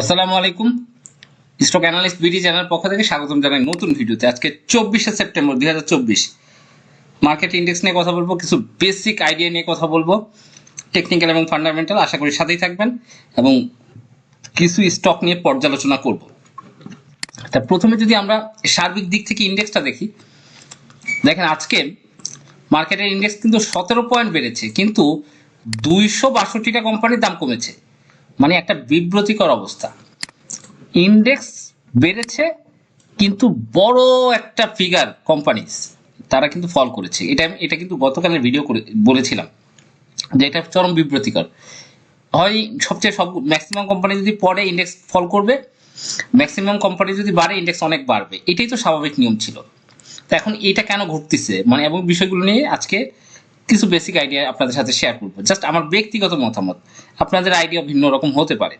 আসসালামু আলাইকুম। Stock analyst BD channel পক্ষ থেকে স্বাগতম জানাই নতুন ভিডিওতে। আজকে চব্বিশে সেপ্টেম্বর দুই হাজার চব্বিশ। মার্কেট ইন্ডেক্স নিয়ে কথা বলব, কিছু বেসিক আইডিয়া নিয়ে কথা বলব। টেকনিক্যাল এবং ফান্ডামেন্টাল আশা করি সাথেই থাকবেন এবং কিছু স্টক নিয়ে পর্যালোচনা করব। তা প্রথমে যদি আমরা সার্বিক দিক থেকে ইন্ডেক্সটা দেখি, দেখেন আজকে মার্কেটের ইন্ডেক্স কিন্তু সতেরো পয়েন্ট বেড়েছে, কিন্তু দুইশো বাষট্টিটা কোম্পানির দাম কমেছে। মানে একটা বিব্রতিকর অবস্থা। ইন্ডেক্স বেড়েছে, কিন্তু বড় একটা ফিগার কোম্পানিজ তারা কিন্তু ফল করেছে। এটা আমি, এটা কিন্তু গতকালের ভিডিও করে, বলেছিলাম যে এটা চরম বিব্রতিকর। হয় সবচেয়ে সব ম্যাক্সিমাম কোম্পানি যদি পড়ে ইন্ডেক্স ফল করবে ম্যাক্সিমাম কোম্পানি যদি বাড়ে ইন্ডেক্স অনেক বাড়বে। এটাই তো স্বাভাবিক নিয়ম ছিল। তো এখন এটা কেন ঘটতেছে? মানে এবং বিষয়গুলো নিয়ে আজকে কিছু বেসিক আইডিয়া আপনাদের সাথে শেয়ার করব। জাস্ট আমার ব্যক্তিগত মতামত আপনাদের আইডিয়া ভিন্ন রকম হতে পারে।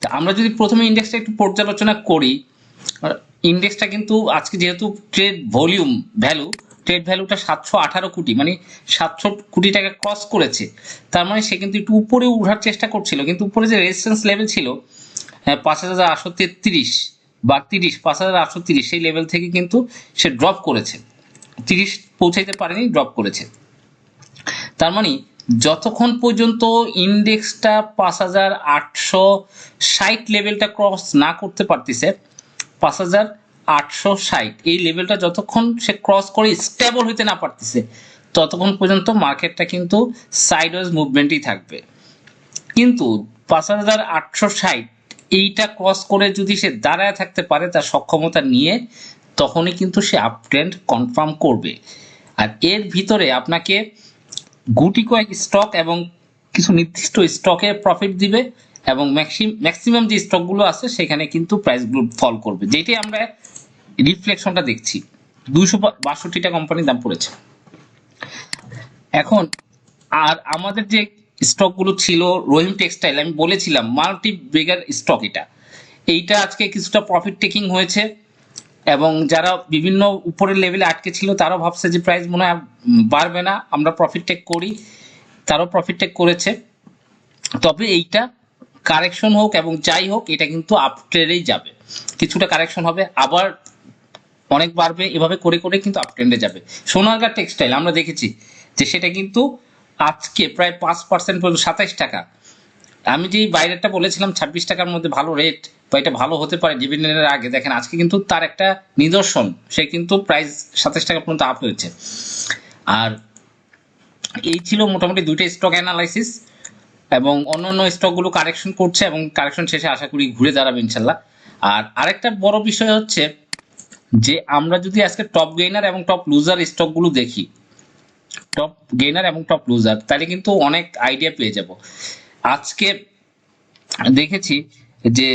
তা আমরা যদি প্রথমে ইন্ডেক্সটা একটু পর্যালোচনা করি ইন্ডেক্সটা কিন্তু আজকে যেহেতু ট্রেড ভলিউম ভ্যালু ট্রেড ভ্যালুটা সাতশো আঠারো কোটি মানে সাতশো কোটি টাকা ক্রস করেছে তার মানে সে কিন্তু একটু উপরে উঠার চেষ্টা করছিল কিন্তু উপরে যে রেজিস্ট্যান্স লেভেল ছিল হ্যাঁ, পাঁচ হাজার আটশো তেত্রিশ বা তিরিশ পাঁচ হাজার আটশো তিরিশ সেই লেভেল থেকে কিন্তু সে ড্রপ করেছে। তিরিশ পৌঁছাইতে পারেনি ড্রপ করেছে। তার মানে যতক্ষণ পর্যন্ত ইন্ডেক্সটা পাঁচ হাজার আটশো ষাট লেভেলটা ক্রস না করতে পারতেছে, পাঁচ হাজার আটশো ষাট এই লেভেলটা যতক্ষণ সে ক্রস করে স্টেবল হইতে না পারতেছে, ততক্ষণ পর্যন্ত মার্কেটটা কিন্তু সাইডওয়েজ মুভমেন্টই থাকবে। কিন্তু পাঁচ হাজার আটশো ষাট এইটা ক্রস করে যদি সে দাঁড়ায় থাকতে পারে তার সক্ষমতা নিয়ে তখনই কিন্তু সে আপ ট্রেন্ড কনফার্ম করবে। আর এর ভিতরে আপনাকে গুটি কয়েক স্টক এবং কিছু নির্দিষ্ট স্টকে প্রফিট দিবে এবং ম্যাক্সিমাম যে স্টকগুলো আছে সেখানে কিন্তু প্রাইসগুলো ফল করবে। যেটাই আমরা রিফ্লেকশনটা দেখছি। দুইশো বাষট্টিটা কোম্পানির দাম পড়েছে। এখন আর আমাদের যে স্টকগুলো ছিল, রহিম টেক্সটাইল আমি বলেছিলাম মাল্টি ব্রিগার স্টক এটা। এইটা আজকে কিছুটা প্রফিট টেকিং হয়েছে। এবং যারা বিভিন্ন উপরের লেভেলে আটকে ছিল, তারাও ভাবছে যে প্রাইস মনে হয় বাড়বে না, আমরা প্রফিট টেক করি, তারাও প্রফিট টেক করেছে। তবে এইটা কারেকশন হোক এবং যাই হোক, এটা কিন্তু আপ ট্রেন্ডেই যাবে। কিছুটা কারেকশন হবে, আবার অনেক বাড়বে, এভাবে করে করে কিন্তু আপ ট্রেন্ডে যাবে। সোনারগাঁ টেক্সটাইল আমরা দেখেছি যে সেটা কিন্তু আজকে প্রায় পাঁচ পার্সেন্ট পর্যন্ত, সাতাইশ টাকা। আমি যে বাইরেরটা বলেছিলাম, ছাব্বিশ টাকার মধ্যে ভালো রেট বা এটা ভালো হতে পারে ডিভিডেন্ডের আগে, দেখেন আজকে কিন্তু তার একটা নিদর্শন। সে কিন্তু প্রাইস সাতাশ টাকা পর্যন্ত আপ হয়েছে। আর এই ছিল মোটামুটি দুইটা স্টক অ্যানালাইসিস এবং অন্য অন্য স্টকগুলো কারেকশন করছে এবং কারেকশন শেষে আশা করি ঘুরে দাঁড়াবে ইনশাল্লাহ। আর আরেকটা বড় বিষয় হচ্ছে যে আমরা যদি আজকে টপ গেইনার এবং টপ লুজার স্টকগুলো দেখি টপ গেইনার এবং টপ লুজার তাহলে কিন্তু অনেক আইডিয়া পেয়ে যাব। আজকে দেখেছি যে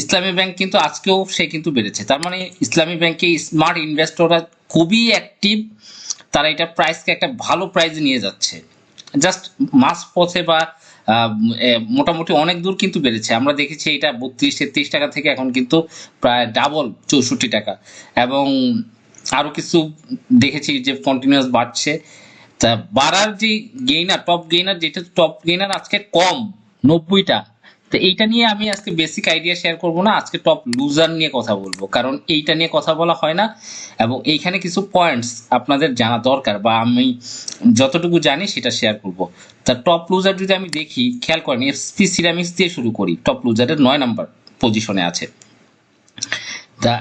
ইসলামী ব্যাংক কিন্তু আজকেও সে কিন্তু বেড়েছে। তার মানে ইসলামী ব্যাংকে স্মার্ট ইনভেস্টররা খুবই অ্যাক্টিভ তারা এটা প্রাইসকে একটা ভালো প্রাইজে নিয়ে যাচ্ছে। জাস্ট মাস পথে বা মোটামুটি অনেক দূর কিন্তু বেড়েছে। আমরা দেখেছি এটা বত্রিশ, তেত্রিশ টাকা থেকে এখন কিন্তু প্রায় ডাবল চৌষট্টি টাকা। এবং আরও কিছু দেখেছি যে কন্টিনিউয়াস বাড়ছে। তা বাড়ার যে গেইনার টপ গেইনার যেটা টপ গেইনার আজকে কম, নব্বইটা। তো এইটা নিয়ে আমি আজকে বেসিক আইডিয়া শেয়ার করব না, আজকে টপ লুজার নিয়ে কথা বলব। কারণ এইটা নিয়ে কথা বলা হয় না, এবং এইখানে কিছু পয়েন্টস আপনাদের জানা দরকার, বা আমি যতটুকু জানি সেটা শেয়ার করব। তা টপ লুজার যদি আমি দেখি, খেয়াল করেন এসপি সিরামিক্স দিয়ে শুরু করি টপ লুজারের নয় নাম্বার পজিশনে আছে। তা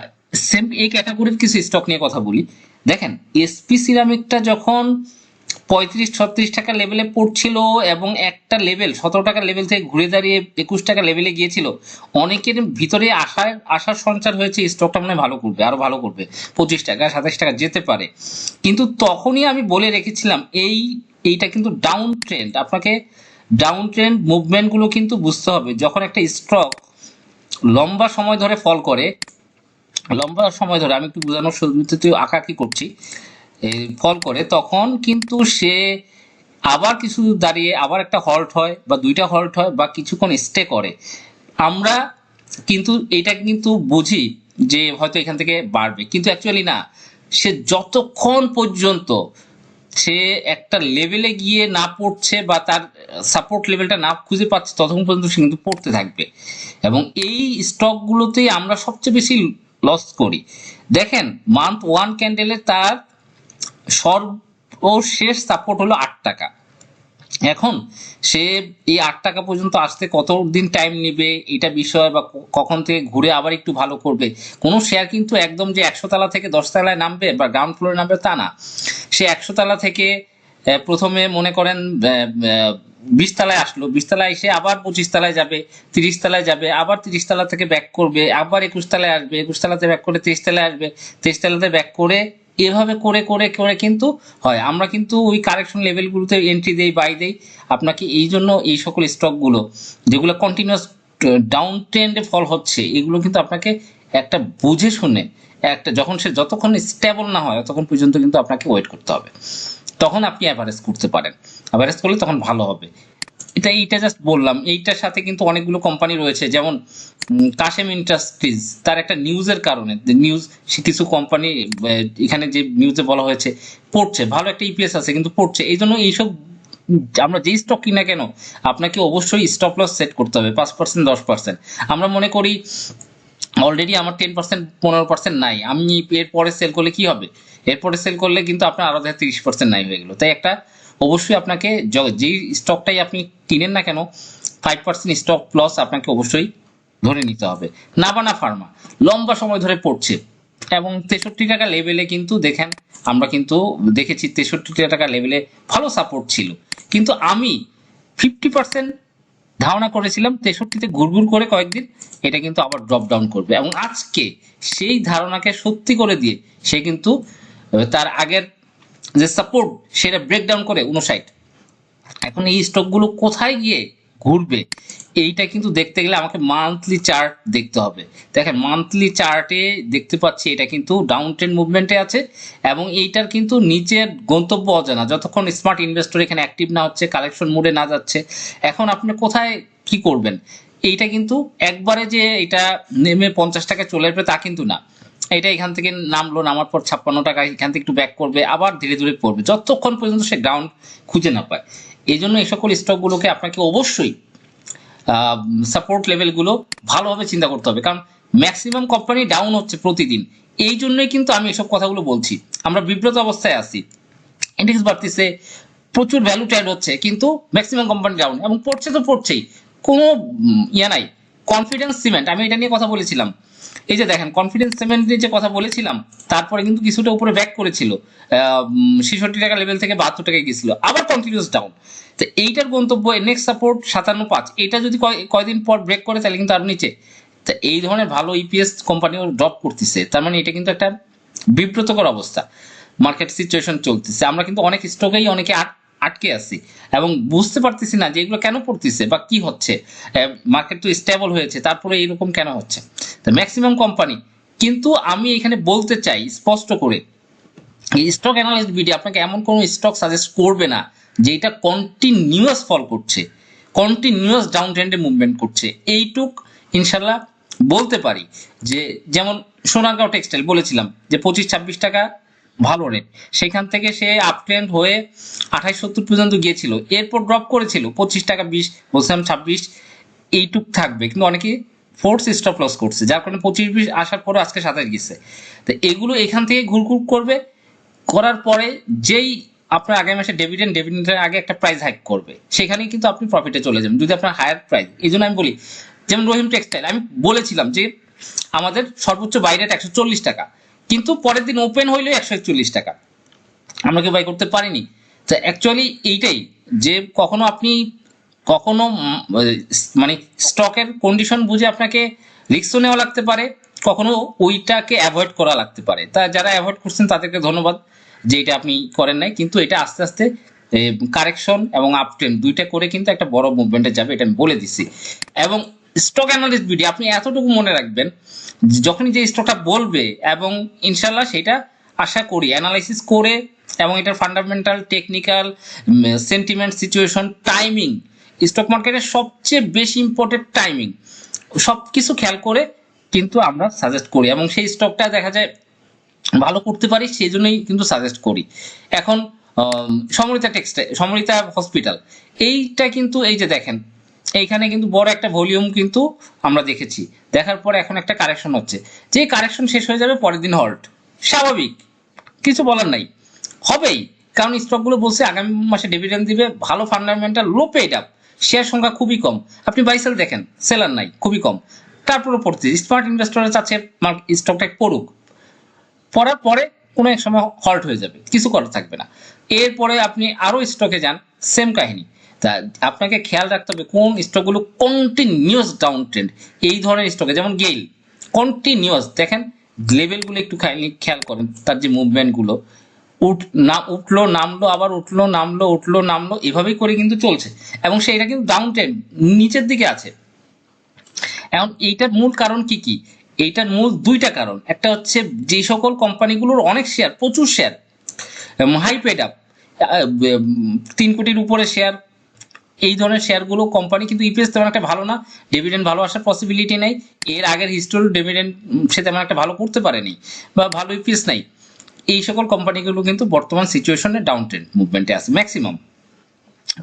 সেম এই ক্যাটাগরির কিছু স্টক নিয়ে কথা বলি। দেখেন এসপি সিরামিকটা যখন পঁয়ত্রিশ, ছত্রিশ টাকা লেভেলে পড়ছিল এবং একটা লেভেল সতেরো টাকা লেভেল থেকে ঘুরে দাঁড়িয়ে একুশ টাকা লেভেলে গিয়েছিল। অনেকের ভিতরে আশার আশার সঞ্চার হয়েছে স্টকটা মনে ভালো করবে, আরও ভালো করবে, পঁচিশ টাকা, সাতাশ টাকা যেতে পারে। কিন্তু তখনই আমি বলে রেখেছিলাম, এই, এইটা কিন্তু ডাউন ট্রেন্ড আপনাকে ডাউন ট্রেন্ড মুভমেন্টগুলো কিন্তু বুঝতে হবে। যখন একটা স্টক লম্বা সময় ধরে ফল করে, লম্বা সময় ধরে, আমি একটু বোঝানোর সুবিধাতে আঁকাকি করছি ফল করে, তখন কিন্তু সে আবার কিছু দাঁড়িয়ে আবার একটা হল্ট হয় বা দুইটা হল্ট হয় বা কিছুক্ষণ স্টে করে। আমরা কিন্তু এটা কিন্তু বুঝি যে হয়তো এখান থেকে বাড়বে। কিন্তু অ্যাকচুয়ালি না, সে যতক্ষণ পর্যন্ত সে একটা লেভেলে গিয়ে না পড়ছে বা তার সাপোর্ট লেভেলটা না খুঁজে পাচ্ছে, ততক্ষণ পর্যন্ত সে কিন্তু পড়তে থাকবে। এবং এই স্টকগুলোতেই আমরা সবচেয়ে বেশি লস করি। দেখেন মান্থ ওয়ান ক্যান্ডেলে তার সর্বশেষ সাপোর্ট হলো আট টাকা। এখন সে এই আট টাকা পর্যন্ত আসতে কত দিন টাইম নেবে, এটা বিষয় বা কখন থেকে ঘুরে আবার একটু ভালো করবে? কোনো শেয়ার কিন্তু একদম যে একশো তালা থেকে দশ তলায় নামবে বা গ্রাউন্ড ফ্লোরে নামবে তা না। সে একশো তালা থেকে প্রথমে মনে করেন বিশ তলায় আসলো। বিশ তলায় এসে আবার পঁচিশ তলায় যাবে, তিরিশ তলায় যাবে, আবার তিরিশ তলা থেকে ব্যাক করবে, আবার একুশ তলায় আসবে, একুশ তলাতে ব্যাক করে তেইশ তলায় আসবে, তেইশ তলাতে ব্যাক করে এভাবে করে করে করে কিন্তু হয়। আমরা কিন্তু ওই কারেকশন লেভেলগুলোতে এন্ট্রি দেই বাই দেই। আপনাকে এই জন্য এই সকল স্টকগুলো যেগুলো কন্টিনিউয়াস ডাউন ট্রেন্ডে ফল হচ্ছে, এগুলো কিন্তু আপনাকে একটা বুঝে শুনে, একটা যখন সে যতক্ষণ স্টেবল না হয়, ততক্ষণ পর্যন্ত কিন্তু আপনাকে ওয়েট করতে হবে। তখন আপনি অ্যাভারেজ করতে পারেন। অ্যাভারেজ করলে তখন ভালো হবে। এটা এইটা জাস্ট বললাম, এইটার সাথে কিন্তু অনেকগুলো কোম্পানি রয়েছে, যেমন কাশেম ইন্ডাস্ট্রিজ তার একটা নিউজের কারণে নিউজ কিছু কোম্পানি এখানে যে নিউজে বলা হয়েছে, পড়ছে, ভালো একটা ইপিএস আছে, কিন্তু পড়ছে এই জন্য এইসব, আমরা যেই স্টক কিনা কেন, আপনাকে অবশ্যই স্টপ লস সেট করতে হবে, পাঁচ পার্সেন্ট দশ পার্সেন্ট আমরা মনে করি অলরেডি আমার টেন পার্সেন্ট পনেরো পার্সেন্ট নাই, আমি এরপরে সেল করলে কি হবে? এরপরে সেল করলে কিন্তু আপনার আরও দেখা তিরিশ পার্সেন্ট নাই হয়ে গেলো। তাই একটা অবশ্যই আপনাকে যেই স্টকটাই আপনি কিনেন না কেন ফাইভ পার্সেন্ট স্টক লস আপনাকে অবশ্যই ধরে নিতে হবে। নাবানা ফার্মা, লম্বা সময় ধরে পড়ছে এবং তেষট্টি টাকা লেভেলে কিন্তু দেখেন, আমরা কিন্তু দেখেছি তেষট্টি টাকা লেভেলে ভালো সাপোর্ট ছিল। কিন্তু আমি ফিফটি পার্সেন্ট ধারণা করেছিলাম তেষট্টিতে ঘুরঘুর করে কয়েকদিন এটা কিন্তু আবার ড্রপ ডাউন করবে। এবং আজকে সেই ধারণাকে সত্যি করে দিয়ে সে কিন্তু, তার আগের যে সাপোর্ট সেটা ব্রেক ডাউন করে উনষাট। এখন এই স্টকগুলো কোথায় গিয়ে ঘুরবে? এইটা কিন্তু দেখতে গেলে আমাকে মান্থলি চার্ট দেখতে হবে। দেখেন মান্থলি চার্টে দেখতে পাচ্ছি এটা কিন্তু ডাউন ট্রেন্ড মুভমেন্টে আছে এবং এইটার কিন্তু নিচের গন্তব্য অজানা। যতক্ষণ স্মার্ট ইনভেস্টর এখানে অ্যাক্টিভ না হচ্ছে কালেকশন মোডে না যাচ্ছে, এখন আপনি কোথায় কি করবেন? এইটা কিন্তু একবারে যে এটা নেমে পঞ্চাশ টাকা চলে আসবে তা কিন্তু না। এটা এখান থেকে নামলো, নামার পর ছাপ্পান্ন টাকা এখান থেকে একটু ব্যাক করবে, আবার ধীরে ধীরে পড়বে যতক্ষণ পর্যন্ত সে গ্রাউন্ড খুঁজে না পায়। এই জন্য এই সকল স্টকগুলোকে আপনাকে অবশ্যই সাপোর্ট লেভেলগুলো ভালোভাবে চিন্তা করতে হবে। কারণ ম্যাক্সিমাম কোম্পানি ডাউন হচ্ছে প্রতিদিন। এই জন্যই কিন্তু আমি এসব কথাগুলো বলছি। আমরা বিব্রত অবস্থায় আছি। ইন্ডেক্স বাড়তিছে, প্রচুর ভ্যালু ট্রেড হচ্ছে, কিন্তু ম্যাক্সিমাম কোম্পানি ডাউন এবং পড়ছে তো পড়ছেই। কোনো ইয়ে নাই। কনফিডেন্স সিমেন্ট আমি এটা নিয়ে কথা বলেছিলাম। এই যে দেখেন কনফিডেন্স সিমেন্টের যে কথা বলেছিলাম, তারপরে কিন্তু কিছুটা উপরে ব্যাক করেছিল। ছেষট্টি টাকা লেভেল থেকে বাহাত্তর টাকায় গেছিল আবার কন্টিনিউস ডাউন তো এইটার গন্তব্য নেক্সট সাপোর্ট সাতান্ন পাঁচ। এটা যদি কয়- কয়দিন পর ব্রেক করে, তাহলে কিন্তু আরও নিচে। তো এই ধরনের ভালো ইপিএস কোম্পানিও ড্রপ করতেছে। তার মানে এটা কিন্তু একটা বিব্রতকর অবস্থা। মার্কেট সিচুয়েশন চলতেছে। আমরা কিন্তু অনেক স্টকেই অনেকে আটকে আছি। এবং বুঝতে পারতেছি না যে এগুলো কেন পড়তেছে বা কি হচ্ছে। মার্কেট তো স্টেবল হয়েছে, তারপরে এরকম কেন হচ্ছে? তো ম্যাক্সিমাম কোম্পানি কিন্তু আমি এখানে বলতে চাই স্পষ্ট করে, এই স্টক অ্যানালিস্ট ভিডিও আপনাকে এমন কোনো স্টক সাজেস্ট করবে না যে এটা কন্টিনিউয়াস ফল করছে কন্টিনিউয়াস ডাউন ট্রেন্ডে মুভমেন্ট করছে। এইটুক ইনশাল্লাহ বলতে পারি যে, যেমন সোনারগাঁও টেক্সটাইল বলেছিলাম যে পঁচিশ ছাব্বিশ টাকা ভালো রেট সেখান থেকে সে আপ ট্রেন্ড হয়ে আঠাশ সত্তর পর্যন্ত গিয়েছিল। এরপর ড্রপ করেছিল, পঁচিশ টাকা বিশ, বলছিলাম ছাব্বিশ, এইটুক থাকবে। কিন্তু অনেকে ফোর্স স্টপ লস করছে, যার কারণে পঁচিশ বিশ আসার পরে আজকে সাতাশ গেছে। তো এগুলো এখান থেকে ঘুরঘুর করবে, করার পরে যেই আপনার আগামী মাসে ডেভিডেন্ড ডেভিডেন্ডের আগে একটা প্রাইস হাইক করবে, সেখানেই কিন্তু আপনি প্রফিটে চলে যাবেন, যদি আপনার হায়ার প্রাইস এই জন্য আমি বলি, যেমন রহিম টেক্সটাইল আমি বলেছিলাম যে আমাদের সর্বোচ্চ বাইরে একশো চল্লিশ টাকা। কিন্তু পরের দিন ওপেন হইল একশো একচল্লিশ টাকা। আমরা কেউ বাই করতে পারিনি। তো অ্যাকচুয়ালি এইটাই যে কখনো আপনি কখনো মানে স্টকের কন্ডিশন বুঝে আপনাকে রিক্সও নেওয়া লাগতে পারে, কখনো ওইটাকে অ্যাভয়েড করা লাগতে পারে। তা যারা অ্যাভয়েড করছেন তাদেরকে ধন্যবাদ যে এটা আপনি করেন নাই। কিন্তু এটা আস্তে আস্তে কারেকশন এবং আপট্রেন্ড দুইটা করে কিন্তু একটা বড় মুভমেন্টে যাবে, এটা আমি বলে দিছি এবং স্টক অ্যানালিস্ট ভিডিও আপনি এতটুকু মনে রাখবেন, যখনই যে স্টকটা বলবে এবং ইনশাল্লাহ সেটা আশা করি অ্যানালাইসিস করে এবং এটার fundamental technical sentiment situation timing stock মার্কেটের সবচেয়ে বেশি ইম্পর্টেন্ট টাইমিং সব কিছু খেয়াল করে কিন্তু আমরা সাজেস্ট করি এবং সেই স্টকটা দেখা যায় ভালো করতে পারি, সেই জন্যই কিন্তু সাজেস্ট করি। এখন সমরিতা টেক্সটাইল সমরিতা হসপিটাল এইটা কিন্তু এই যে দেখেন এইখানে কিন্তু বড় একটা ভলিউম কিন্তু আমরা দেখেছি। দেখার পর এখন একটা কারেকশন হচ্ছে। যে কারেকশন শেষ হয়ে যাবে, পরের দিন হল্ট স্বাভাবিক। কিছু বলার নাই। হবেই। কারণ স্টকগুলো বলছে আগামী মাসে ডিভিডেন্ড দিবে, ভালো fundamental low paid up share সংখ্যা খুবই কম। আপনি বাইসেল দেখেন সেলার নাই, খুবই কম। তারপরে পড়তে। স্মার্ট ইনভেস্টররা চাচ্ছে স্টকটা পড়ুক। পড়ার পরে কোনো এক সময় হল্ট হয়ে যাবে। কিছু করার থাকবে না। এরপরে আপনি আরও স্টকে যান সেম কাহিনী। তা আপনাকে খেয়াল রাখতে হবে কোন স্টকগুলো কন্টিনিউয়াস ডাউন ট্রেন্ড এই ধরনের স্টকে যেমন গেইল কন্টিনিউয়াস দেখেন লেভেলগুলো একটু খেয়াল করেন, তার যে মুভমেন্টগুলো উঠ, না, উঠল, নামলো, আবার উঠল, নামলো উঠল, নামলো, এভাবেই করে কিন্তু চলছে। এবং সেটা কিন্তু ডাউন ট্রেন্ড নিচের দিকে আছে। এখন এইটার মূল কারণ কি কি? এইটার মূল দুইটা কারণ। একটা হচ্ছে যে সকল কোম্পানিগুলোর অনেক শেয়ার প্রচুর শেয়ার হাই পেড আপ তিন কোটির উপরে শেয়ার এই ধরনের শেয়ারগুলো কোম্পানি কিন্তু ইপিএস তেমন একটা ভালো না ডিভিডেন্ড ভালো আসার পসিবিলিটি নেই, এর আগের হিস্টোরি ডিভিডেন্ড সে তেমন একটা ভালো করতে পারেনি বা ভালো ইপিএস নাই। এই সকল কোম্পানিগুলো কিন্তু বর্তমান সিচুয়েশনে ডাউন ট্রেন্ড মুভমেন্টে আছে ম্যাক্সিমাম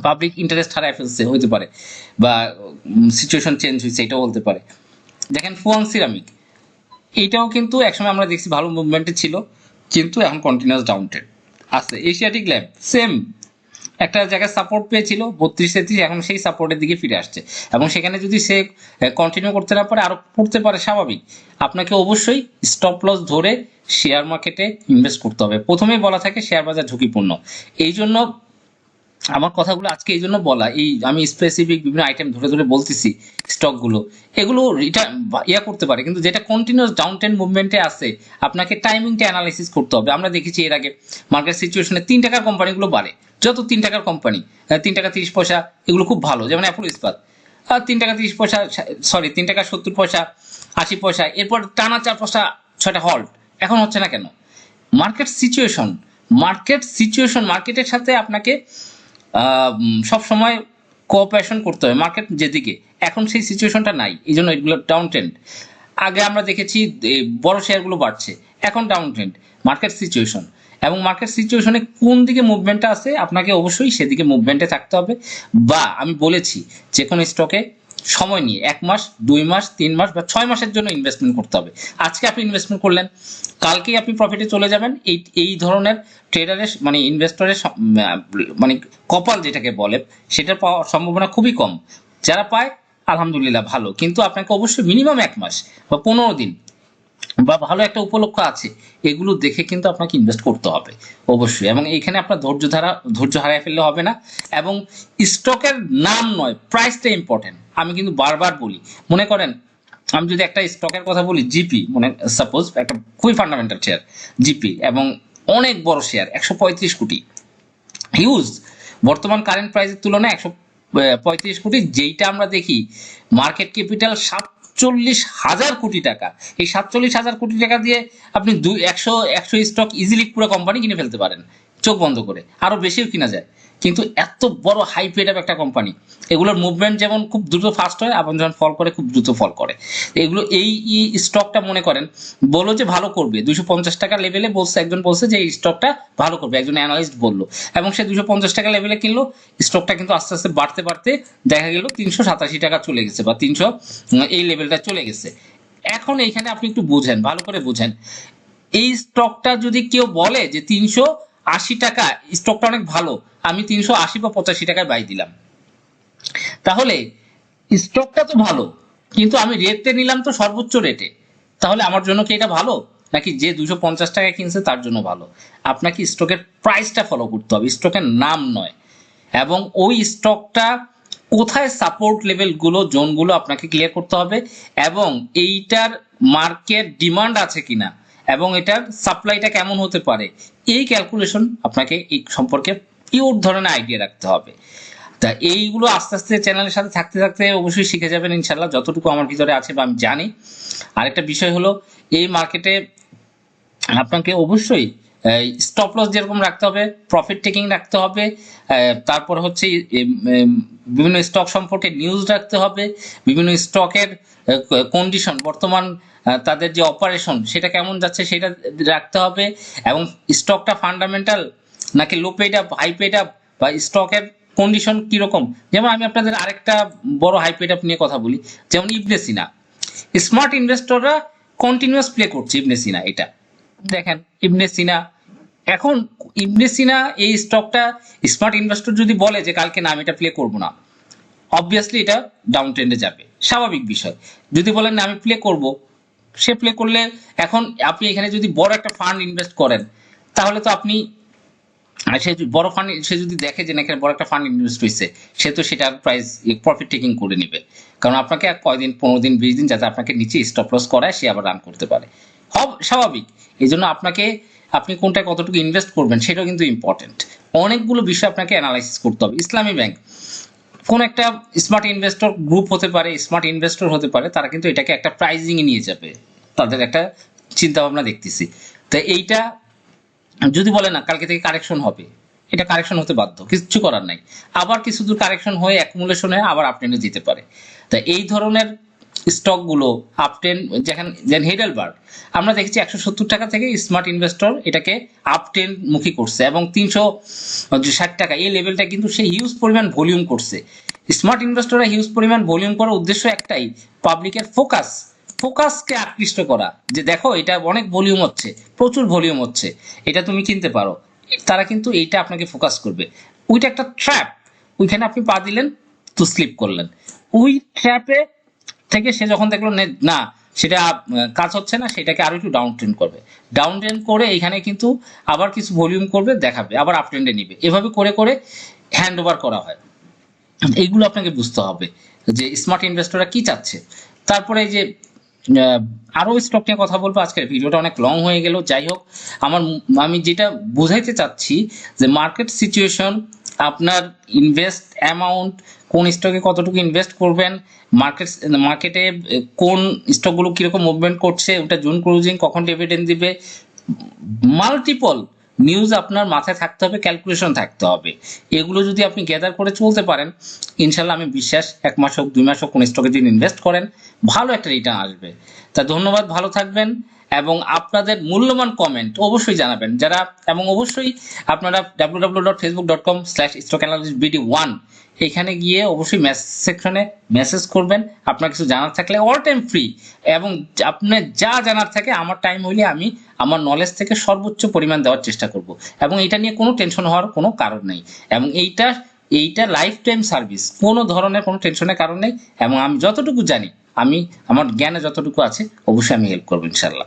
পাবলিক ইন্টারেস্ট হারায় ফেলছে, হইতে পারে, বা সিচুয়েশন চেঞ্জ হয়েছে এটাও বলতে পারে। দেখেন ফুয়ান সিরামিক এইটাও কিন্তু একসময় আমরা দেখছি ভালো মুভমেন্টে ছিল, কিন্তু এখন কন্টিনিউয়াস ডাউন ট্রেন্ড আছে এশিয়াটিক ল্যাব সেম একটা জায়গায় সাপোর্ট পেয়েছিল, বত্রিশ তেত্রিশ, এখন সেই সাপোর্টের দিকে ফিরে আসছে। এবং সেখানে যদি সে কন্টিনিউ করতে না পারে, আরও পড়তে পারে, স্বাভাবিক। আপনাকে অবশ্যই স্টপ লস ধরে শেয়ার মার্কেটে ইনভেস্ট করতে হবে। প্রথমেই বলা থাকে শেয়ার বাজার ঝুঁকিপূর্ণ। এই জন্য আমার কথাগুলো আজকে এই জন্য বলা, এই আমি স্পেসিফিক বিভিন্ন আইটেম ধরে ধরে বলতেছি স্টকগুলো এগুলো রিটার্ন ইয়া করতে পারে, কিন্তু যেটা কন্টিনিউয়াস ডাউন ট্রেন্ড মুভমেন্টে আছে, আপনাকে টাইমিংটা অ্যানালাইসিস করতে হবে। আমরা দেখেছি এর আগে মার্কেট সিচুয়েশনে তিন টাকার কোম্পানিগুলো বাড়ে। যত তিন টাকার কোম্পানি তিন টাকা তিরিশ পয়সা, এগুলো খুব ভালো, যেমন অ্যাপোলো ইস্পাত আর তিন টাকা তিরিশ পয়সা সরি তিন টাকা সত্তর পয়সা, আশি পয়সা, এরপর টানা চার পয়সা, ছয়টা হল্ট এখন হচ্ছে না কেন? মার্কেট সিচুয়েশন মার্কেট সিচুয়েশন মার্কেটের সাথে আপনাকে সব সময় কোঅপারেশন করতে হবে মার্কেট যেদিকে। এখন সেই সিচুয়েশনটা নাই, এই জন্য এগুলো ডাউন ট্রেন্ড আগে আমরা দেখেছি বড় শেয়ারগুলো বাড়ছে, এখন ডাউন ট্রেন্ড মার্কেট সিচুয়েশন এবং মার্কেট সিচুয়েশনে কোন দিকে মুভমেন্টটা আছে, আপনাকে অবশ্যই সেদিকে মুভমেন্টে থাকতে হবে। বা আমি বলেছি যে কোনো স্টকে সময় নিয়ে এক মাস, দুই মাস, তিন মাস বা ছয় মাসের জন্য ইনভেস্টমেন্ট করতে হবে। আজকে আপনি ইনভেস্টমেন্ট করলেন, কালকেই আপনি প্রফিটে চলে যাবেন। এই এই ধরনের ট্রেডারের মানে ইনভেস্টরের মানে কপাল যেটাকে বলে, সেটা পাওয়ার সম্ভাবনা খুবই কম। যারা পায়, আলহামদুলিল্লাহ ভালো। কিন্তু আপনাকে অবশ্যই মিনিমাম এক মাস বা পনেরো দিন বা ভালো একটা উপলক্ষ আছে, এগুলো দেখে কিন্তু আপনাকে ইনভেস্ট করতে হবে, অবশ্যই। এবং এখানে আপনার ধৈর্য ধারা, ধৈর্য হারিয়ে ফেললে হবে না। এবং স্টকের নাম নয় প্রাইসটা ইম্পর্টেন্ট আমি কিন্তু বারবার বলি, মনে করেন, আমি যদি একটা স্টকের কথা বলি জিপি মানে সাপোজ একটা খুবই ফান্ডামেন্টাল শেয়ার জিপি এবং অনেক বড় শেয়ার একশো পঁয়ত্রিশ কোটি। হিউজ বর্তমান কারেন্ট প্রাইসের তুলনায় একশো পঁয়ত্রিশ কোটি, যেইটা আমরা দেখি মার্কেট ক্যাপিটাল সাতচল্লিশ হাজার কোটি টাকা। এই সাতচল্লিশ হাজার কোটি টাকা দিয়ে আপনি দুই একশো একশো স্টক ইজিলি পুরো কোম্পানি কিনে ফেলতে পারেন। চোখ বন্ধ করে, আরও বেশিও কিনা যায়। কিন্তু এত বড় হাই পেড আপ একটা কোম্পানি এগুলোর মুভমেন্ট যেমন খুব দ্রুত ফাস্ট হয়, আবার যখন ফল করে, খুব দ্রুত ফল করে। এগুলো এই স্টকটা মনে করেন, বলল যে ভালো করবে। দুশো পঞ্চাশ টাকা লেভেলে বলছে, একজন বলছে যে এই স্টকটা ভালো করবে। একজন অ্যানালিস্ট বলল। এবং সে দুশো পঞ্চাশ টাকা লেভেলে কিনলো স্টকটা কিন্তু আস্তে আস্তে বাড়তে বাড়তে দেখা গেল তিনশো সাতাশি টাকা চলে গেছে বা তিনশো এই লেভেলটা চলে গেছে। এখন এইখানে আপনি একটু বুঝেন, ভালো করে বুঝেন। এই স্টকটা যদি কেউ বলে যে তিনশো আশি টাকা স্টকটা অনেক ভালো। আমি তিনশো আশি বা পঁচাশি টাকায় বাই দিলাম। তাহলে স্টকটা তো ভালো, কিন্তু আমি রেটে নিলাম তো সর্বোচ্চ রেটে তাহলে আমার জন্য কি এটা ভালো? নাকি যে দুশো পঞ্চাশ টাকায় কিনছে তার জন্য ভালো? আপনাকে স্টকের প্রাইসটা ফলো করতে হবে স্টকের নাম নয়। এবং ওই স্টকটা কোথায় সাপোর্ট লেভেলগুলো জোনগুলো আপনাকে ক্লিয়ার করতে হবে, এবং এইটার মার্কেট ডিমান্ড আছে কিনা, এবং এটার সাপ্লাইটা কেমন হতে পারে এই ক্যালকুলেশন আপনাকে এই সম্পর্কে পিওর ধরনের আইডিয়া রাখতে হবে। তা এইগুলো আস্তে আস্তে চ্যানেলের সাথে থাকতে থাকতে অবশ্যই শিখে যাবেন ইনশাল্লাহ যতটুকু আমার ভিতরে আছে বা আমি জানি। আরেকটা বিষয় হলো, এই মার্কেটে আপনাকে অবশ্যই স্টপ লস যেরকম রাখতে হবে প্রফিট টেকিং রাখতে হবে তারপর হচ্ছে বিভিন্ন স্টক সম্পর্কে নিউজ রাখতে হবে, বিভিন্ন স্টকের কন্ডিশন বর্তমান তাদের যে অপারেশন সেটা কেমন যাচ্ছে সেটা রাখতে হবে এবং স্টকটা ফান্ডামেন্টাল নাকি low paid up high paid up বা স্টকের কন্ডিশন কীরকম? যেমন আমি আপনাদের আরেকটা বড় হাই পেড আপ নিয়ে কথা বলি, যেমন ইবনে সিনা স্মার্ট ইনভেস্টররা কন্টিনিউয়াস প্লে করছে ইবনে সিনা এটা। দেখেন ইবনে সিনা এখন ইবনে এই স্টকটা স্মার্ট ইনভেস্টর যদি বলে যে কালকে না, আমি এটা প্লে করব না অবভিয়াসলি এটা ডাউন ট্রেন্ডে যাবে। স্বাভাবিক বিষয়। যদি বলেন না, আমি প্লে করব, সে প্লে করলে এখন আপনি এখানে যদি বড় একটা ফান্ড ইনভেস্ট করেন, তাহলে তো আপনি আর সে বড় ফান্ড সে যদি দেখে যে না, এখানে বড় একটা ফান্ড ইনভেস্ট হয়েছে, সে তো সেটা প্রাইস প্রফিট টেকিং করে নেবে। কারণ আপনাকে কয়দিন, পনেরো দিন, বিশ দিন যাতে আপনাকে নিচে স্টপ লস করায়, সে আবার রান করতে পারে। হব, স্বাভাবিক। এই জন্য আপনাকে আপনি কোনটায় কতটুকু ইনভেস্ট করবেন সেটাও কিন্তু ইম্পর্টেন্ট অনেকগুলো বিষয় আপনাকে অ্যানালাইসিস করতে হবে। ইসলামী ব্যাংক, কোন একটা স্মার্ট ইনভেস্টর গ্রুপ হতে পারে স্মার্ট ইনভেস্টর হতে পারে, তারা কিন্তু এটাকে একটা প্রাইজিং এ নিয়ে যাবে। তাদের একটা চিন্তা ভাবনা দেখতেছি। তো এইটা যদি বলে না, কালকে থেকে কারেকশন হবে, এটা কারেকশন হতে বাধ্য কিছু করার নাই। আবার কিছু দূর কারেকশন হয়ে অ্যাকুমুলেশন হয়ে আবার আপটেনে যেতে পারে। তা এই ধরনের স্টকগুলো আপটেন যেখানে, যেন হেডেলবার্গ আমরা দেখেছি একশো সত্তর টাকা থেকে স্মার্ট ইনভেস্টর এটাকে আপটেন মুখী করছে এবং তিনশো ষাট টাকা, এই লেভেলটা কিন্তু সে হিউজ পরিমাণ ভলিউম করছে। স্মার্ট ইনভেস্টররা হিউজ পরিমাণ ভলিউম করার উদ্দেশ্য একটাই পাবলিকের ফোকাস ফোকাসকে আকৃষ্ট করা। যে দেখো, এটা অনেক ভলিউম হচ্ছে, প্রচুর ভলিউম হচ্ছে, এটা তুমি কিনতে পারো। তারা কিন্তু এইটা আপনাকে ফোকাস করবে। ওইটা একটা ট্র্যাপ ওইখানে আপনি পা দিলেন, তো স্লিপ করলেন। ওই ট্র্যাপে থেকে সে যখন দেখল না সেটা কাজ হচ্ছে না, সেটাকে আরও একটু ডাউন ট্রেন্ড করবে। ডাউন ট্রেন্ড করে এখানে কিন্তু আবার কিছু ভলিউম করবে, দেখাবে, আবার আপ ট্রেন্ডে নিবে। এভাবে করে করে হ্যান্ড ওভার করা হয়। এইগুলো আপনাকে বুঝতে হবে যে স্মার্ট ইনভেস্টররা কি চাচ্ছে। তারপরে যে আরও স্টক নিয়ে কথা বলব, আজকের ভিডিওটা অনেক লং হয়ে গেল। যাই হোক, আমার, আমি যেটা বুঝাইতে চাচ্ছি যে মার্কেট সিচুয়েশন আপনার ইনভেস্ট অ্যামাউন্ট কোন স্টকে কতটুকু ইনভেস্ট করবেন মার্কেট মার্কেটে কোন স্টকগুলো কীরকম মুভমেন্ট করছে, ওটা জুন ক্লোজিং কখন ডিভিডেন্ড দিবে মাল্টিপল নিউজ আপনার মাথায় থাকতে হবে ক্যালকুলেশন থাকতে হবে। এগুলো যদি আপনি গ্যাদার করে চলতে পারেন ইনশাল্লাহ আমি বিশ্বাস এক মাস হোক, দুই মাস হোক কোন স্টকে যদি ইনভেস্ট করেন, ভালো একটা রিটার্ন আসবে। তা ধন্যবাদ, ভালো থাকবেন। এবং আপনাদের মূল্যবান কমেন্ট অবশ্যই জানাবেন। যারা এবং অবশ্যই আপনারা W W dot Facebook dot com slash stock BD one এখানে গিয়ে অবশ্যই মেসেজ সেকশনে মেসেজ করবেন। আপনার কিছু জানার থাকলে অল টাইম ফ্রি এবং আপনার যা জানার থাকে আমার টাইম হইলে আমি আমার নলেজ থেকে সর্বোচ্চ পরিমাণ দেওয়ার চেষ্টা করব। এবং এটা নিয়ে কোনো টেনশন হওয়ার কোনো কারণ নেই। এবং এইটা এইটা লাইফ টাইম সার্ভিস কোনো ধরনের কোনো টেনশনের কারণ নেই। এবং আমি যতটুকু জানি, আমি, আমার জ্ঞানে যতটুকু আছে, অবশ্যই আমি হেল্প করব ইনশাল্লাহ